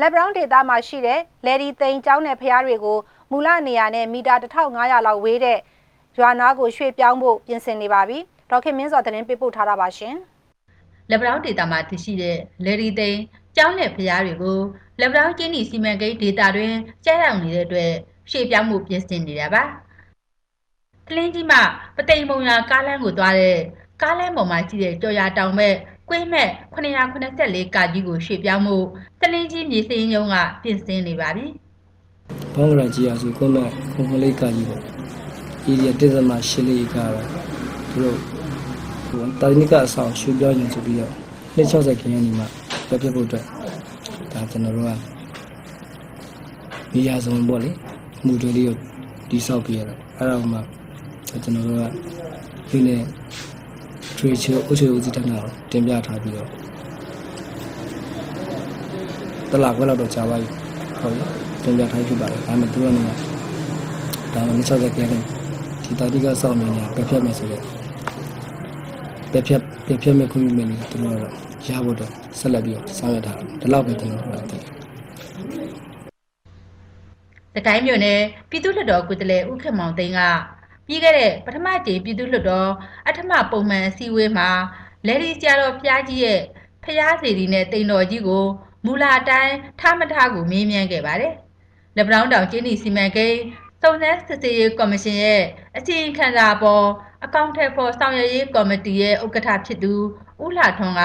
လက်ဘရောင်းဒေတာမှာရှိတဲ့လယ်ဒီသိန်းကျောင်းနယ်ဖျားတွေကိုမူလနေရာနဲ့မီတာ1500လောက်ဝေးတဲ့ရွာနာကိုရွှေ့ပြောင်းဖို့ပြင်ဆင်နေပါပြီဒေါက်ခင်မင်းစောသတင်းပေးပို့ထားတာပါရှင်လက်ဗရောင်းဒေတာမှာတရှိတဲ့လေရီသိန်းကျောင်းနယ်ဖျားတွေကိုလက်ဗရောင်းကျင်းနီစီမံကိန်းဒေတာတွင်ကြားရောက်နေတဲ့အတွက်ရှေ့ပြောင်းမှုပြင်ဆင်နေတာပါကလင်းကြီးမှပသိမ်မုံရကားလမ်းကိုသွားတဲ့ကားလမ်းပေါ်မှာရှိတဲ့ကြော်ရတောင်ဘ က်ကွင်းမဲ့984ကာကြီးကိုရှေ့ပြောင်းမှုကလင်းကြီးမြေစင်းရုံးကပြင်ဆင်နေပါပြီဘောင်းကရာကြီးအားဆိုကွန်မန့်ခွန်ကလေးကကြီးပေါ့ဒီရတက်စမှာရှင်းလေးကတော့သူတို့ဟိုတာနိကအဆောင်ရွှေပြောင်းရင်ဆိုပြီးတော့260ခင်းရနေမှာပြပြဖို့အတွက်ဒါကျွန်တော်တို့ကမိရဆုံးပေါ့လေမူတွေလေးကိုတိဆောက်ပြရတော့အဲ့ဒါမှကျွန်တော်တို့ကဒီနေ့ trade show အချို့ဦးစီးဌာနကိုတင်ပြထားပြီးတော့တလားခွဲလောက်တော့ကြာပါပြီဟုတ်ပြီတင်ပြထားဖြစ်ပါတယ်ဒါပေမဲ့သူကနေဒါမှမဟုတ်60ကျင်းဒီတာတိကစောင့်နေနေတာပြဖြတ်မယ်ဆိုတော့ပြဖြတ်ပြဖြတ်မဲ့ခွင့်ပြုမယ်လို့သူတို့ကတော့ရဖို့တော့ဆက်လက်ပြီးတော့ဆောင်ရွက်ထားတယ်ဒီလောက်ပဲကျွန်တော်တို့ကသိတယ်။တတိုင်းမြို့နယ်ပြည်သူ့လွှတ်တော်ကိုယ်စားလှယ်ဦးခင်မောင်သိန်းက ပြီးခဲ့တဲ့ပထမကြိမ်ပြည်သူ့လွှတ်တော်အထမပုံမှန်အစည်းအဝေးမှာလဲဒီကျတော်ဖျားကြီးရဲ့ဖျားစီဒီနဲ့တိန်တော်ကြီးကိုမူလာအတိုင်းထားမထားကိုမေးမြန်းခဲ့ပါတယ်။လက်ဗရောင်းတောင်ကျင်းနီစီမံကိန်းစုံစမ်းစစ်ဆေးရေးကော်မရှင်ရဲ့အစီရင်ခံစာပေါ်အကောင့်ထဲပေါ်ဆောင်ရွက်ရေးကော်မတီရဲ့ဥက္ကဋ္ဌဖြစ်သူဦးလှထွန်းက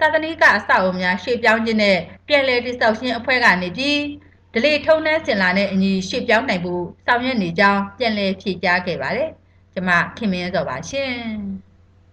သာသနိကအဆောက်အအုံများရှေ့ပြောင်းခြင်းနဲ့ပြည်လဲတိစောက်ရှင်အဖွဲ့ကနေပြီး ဒလေထုံနှန်းစင်လာတဲ့အညီရှေ့ပြောင်းနိုင်ဖို့ဆောင်ရွက်နေကြောင်းပြန်လည်ဖြေကြားခဲ့ပါတယ်။ကျမခင်မင်းစောပါရှင်။